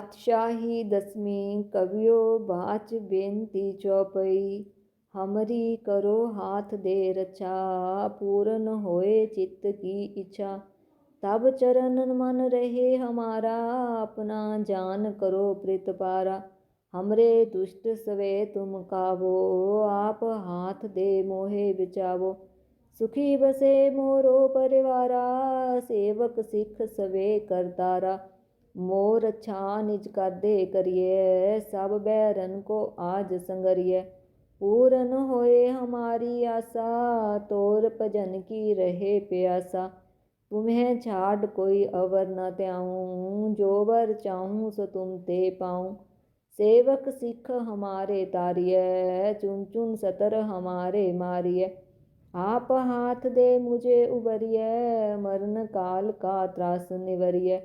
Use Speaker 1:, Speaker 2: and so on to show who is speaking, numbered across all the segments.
Speaker 1: बादशाही दसवीं कवियो बाच बेनती चौपई। हमरी करो हाथ दे रचा पूर्ण होए चित्त की इच्छा। तब चरण मन रहे हमारा, अपना जान करो प्रीत पारा। हमरे दुष्ट सवे तुम काबो आप हाथ दे मोहे बिचावो। सुखी बसे मोरो परिवारा, सेवक सिख सवे करतारा। मोर अच्छा निज कादे करिए सब बैरन को आज संगरिए पूरन होए हमारी आशा तोर भजन की रहे प्यासा तुम्हें छाड़ कोई अवर न त्याऊं जो वर चाहूँ सो तुम ते पाऊँ सेवक सिख हमारे तारिय चुन चुन सतर हमारे मारिय आप हाथ दे मुझे उबरिय मरण काल का त्रास निवरिय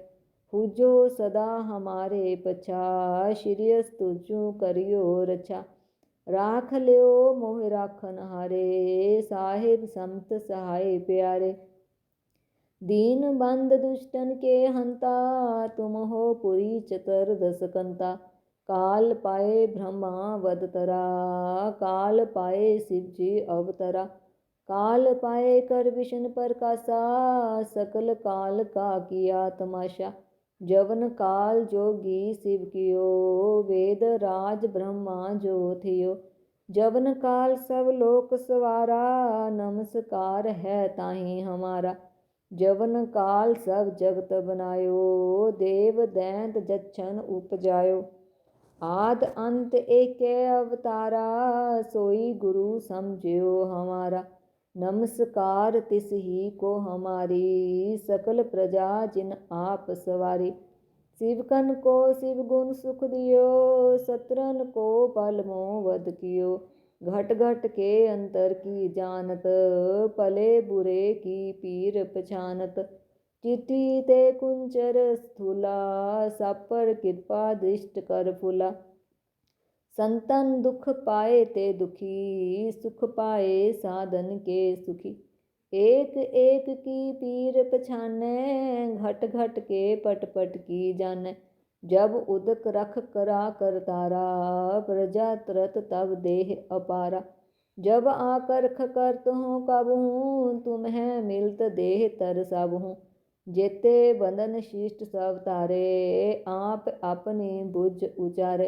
Speaker 1: पूजो सदा हमारे पछा श्रीयस तुझू करियो रछा। राख लियो मोह राखन हारे, साहिब संत सहाय प्यारे। दीन बंद दुष्टन के हंता, तुम हो पुरी चतर दस कंता। काल पाए ब्रह्मा वदतरा काल पाए शिव जी अवतरा। काल पाए कर विष्णु प्रकाशा सकल काल का किया तमाशा। जवन काल जोगी शिव कियो वेद राज ब्रह्मा जो थियो जवन काल सब लोक सवारा नमस्कार है ताही हमारा जवन काल सब जगत बनायो देव दैंत जच्छन उपजायो आद अंत एक अवतारा सोई गुरु समझियो हमारा नमस्कार तिस ही को हमारी, सकल प्रजा जिन आप सवारी। शिवकन को शिव गुण सुख दियो, सत्रन को पल मोह वध कियो। घट घट के अंतर की जानत, पले बुरे की पीर पछानत। चिट्ठी ते कुंचर स्थूला, सपर कृपा दृष्ट कर फूला। संतन दुख पाए ते दुखी, सुख पाए साधन के सुखी। एक एक की पीर पछाने, घट घट के पट पट की जाने। जब उदक रख करा कर तारा प्रजा तरत तब देह अपारा। जब आकर खकरत हूँ कब हूँ तुम्हें मिलत देह तर सब। हूँ जेते बंधन शिष्ट सब तारे, आप अपनी बुझ उचारे।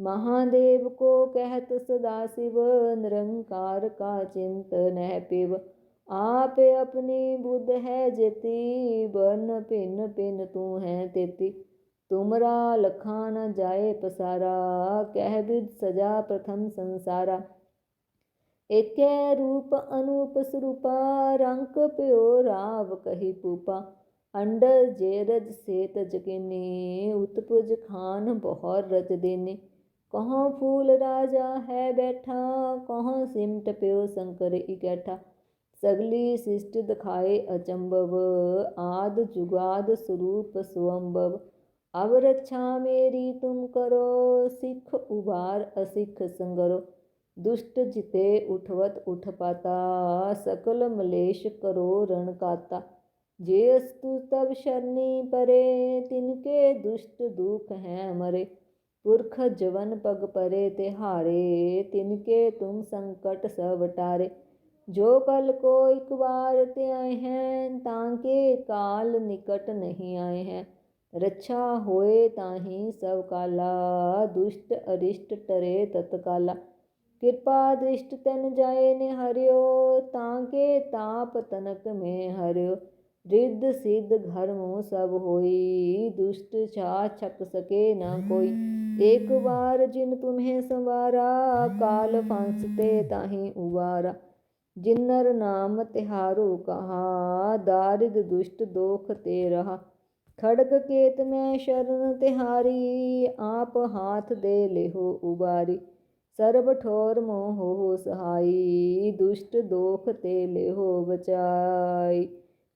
Speaker 1: महादेव को कहत सदा शिव, निरंकार का चिंतन है पिव। आप अपनी बुद्ध है जेती, बन पिन पिन तू है तेती। तुमरा लखा न जाए पसारा, कह विद सजा प्रथम संसारा। एक रूप अनूप स्वरूपा रंक प्यो राव कही पूपा। अंडर जेरज सेत जगिनी, उत्पुज खान बहुर रज देने। कहाँ फूल राजा है बैठा, कहाँ सिमट प्यो शंकर इकैठा सगली शिष्ट दिखाए अचंबव आद जुगाद स्वरूप स्वंभव अब रक्षा मेरी तुम करो, सिख उबार असिख संगरो। दुष्ट जिते उठवत उठ पाता, सकल मलेश करो रण काता। जे अस्तु तब शरणी परे, तिनके दुष्ट दुख हैं मरे। पुरख जवन पग परे तिहारे, तिनके तुम संकट सब टारे। जो कल को एक बार ते आए हैं, तांके काल निकट नहीं आए हैं। रक्षा होए ताही सब काला, दुष्ट अरिष्ट टरे तत्काला। कृपा दृष्ट तन जाए ने हरियो तांके ताप तनक में हरियो। ਰਿੱਧ ਸਿੱਧ ਘਰ ਸਭ ਹੋਈ, ਦੁਸ਼ਟ ਛਾ ਛਕ ਸਕੇ ਨਾ ਕੋਈ। ਇੱਕ ਵਾਰ ਜਿਨ ਤੁਮਹਿ ਸੰਵਾਰਾ, ਕਾਲ ਫਾਂਸ ਤੇ ਤਾਹੀ ਉਵਾਰਾ। ਜਿਨਰ ਨਾਮ ਤਿਹਾਰੋ ਕਹਾ, ਦਾਰਿਦ ਦੁਸ਼ਟ ਦੋਖ ਤੇ ਰਹਾ। ਖੜਕ ਕੇਤ ਮੈਂ ਸ਼ਰਨ ਤਿਹਾਰੀ, ਆਪ ਹਾਥ ਦੇ ਲਿਹੋ ਉਬਾਰੀ। ਸਰਬ ਠੋਰ ਮੋਹ ਹੋ ਸਹਾਈ, ਦੁਸ਼ਟ ਦੋਖ ਤੇ ਲਿਹੋ ਬਚਾਈ।